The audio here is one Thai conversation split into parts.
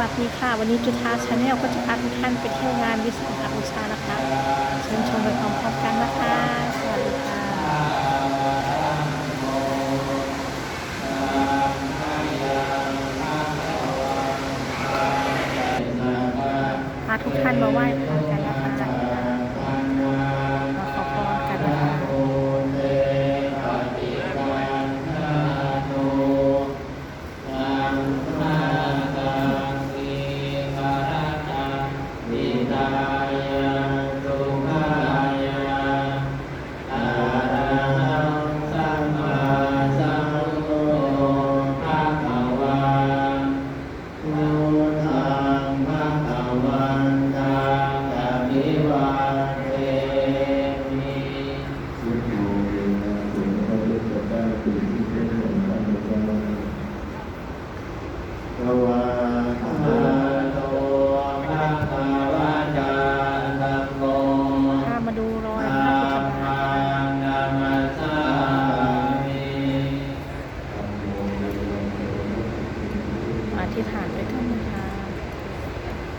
วัสดีค่ะ วันนี้จุธาชาแนลก็จะพาทุกท่านไปเที่ยวงานวิสาขบูชานะคะเชิญชมไปพร้อมๆกันนะคะสวัสดีค่ะพาทุกท่านมาไหว้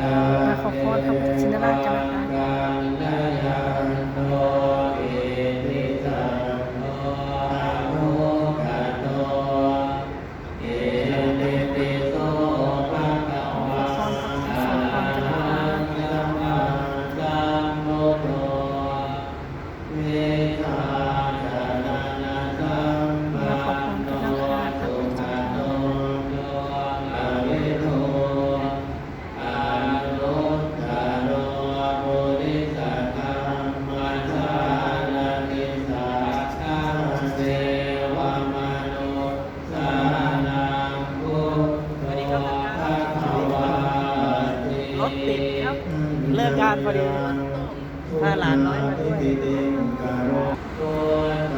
มาขอพรพระพุทธชินราชกันนะคะ เลิกงานพอดีถ้าหลานน้อยมาด้วย